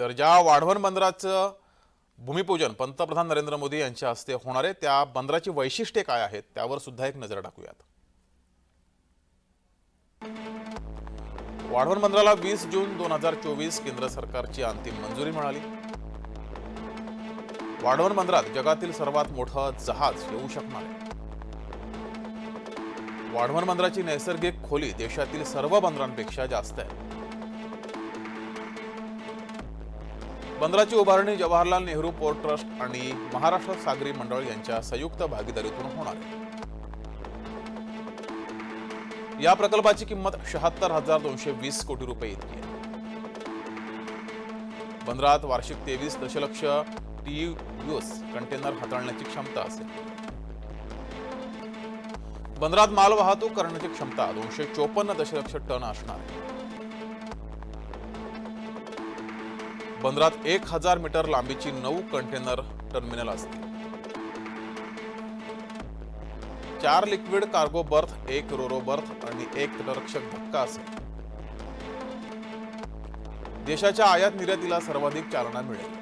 तर ज्या वाढवण बंदराचं भूमिपूजन पंतप्रधान नरेंद्र मोदी यांच्या हस्ते होणार आहे त्या बंदराची वैशिष्ट्ये काय आहेत त्यावर सुद्धा एक नजर टाकूयात. वाढवण बंदराला वीस जून दोन हजार चोवीस केंद्र सरकारची अंतिम मंजुरी मिळाली. वाढवण बंदरात जगातील सर्वात मोठं जहाज येऊ शकणार आहे. वाढवण बंदराची नैसर्गिक खोली देशातील सर्व बंदरांपेक्षा जास्त आहे. बंदराची उभारणी जवाहरलाल नेहरू पोर्ट ट्रस्ट आणि महाराष्ट्र सागरी मंडळ यांच्या संयुक्त भागीदारीतून होणार आहे. या प्रकल्पाची किंमत शहात्तर हजार दोनशे वीस कोटी रुपये इतकी आहे. बंदरात वार्षिक तेवीस दशलक्ष टीयूएस कंटेनर हाताळण्याची क्षमता असेल. बंदरात माल वाहतूक करण्याची क्षमता दोनशे चोपन्न दशलक्ष टन असणार आहे. बंदरात एक हजार मीटर लांबीची नऊ कंटेनर टर्मिनल असतील चार लिक्विड कार्गो बर्थ एक रोरो बर्थ आणि एक तटरक्षक धक्का असेल. देशाच्या आयात निर्यातीला सर्वाधिक चालना मिळेल.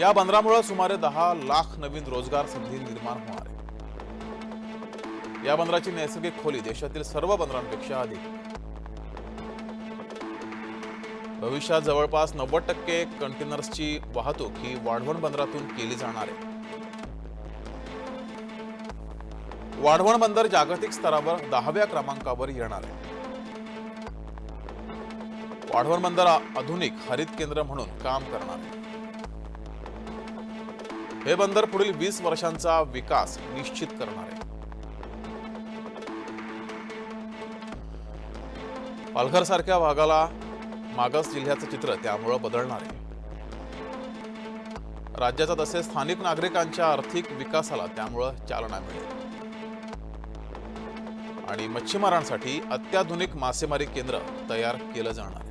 या बंदरामुळे सुमारे दहा लाख नवीन रोजगार संधी निर्माण होणार आहे. या बंदराची नैसर्गिक खोली देशातील सर्व बंदरांपेक्षा अधिक. भविष्यात जवळपास नव्वद टक्के कंटेनर्सची वाहतूक ही वाढवण बंदरातून केली जाणार आहे. वाढवण बंदर जागतिक स्तरावर दहाव्या क्रमांकावर येणार आहे. वाढवण बंदर आधुनिक हरित केंद्र म्हणून काम करणार आहे. हे बंदर पुढील वीस वर्षांचा विकास निश्चित करणार आहे. पालघर सारख्या भागाला मागास जिल्ह्याचं चित्र त्यामुळं बदलणार आहे. राज्याचा तसेच स्थानिक नागरिकांच्या आर्थिक विकासाला त्यामुळं चालना मिळेल. आणि मच्छीमारांसाठी अत्याधुनिक मासेमारी केंद्र तयार केलं जाणार आहे.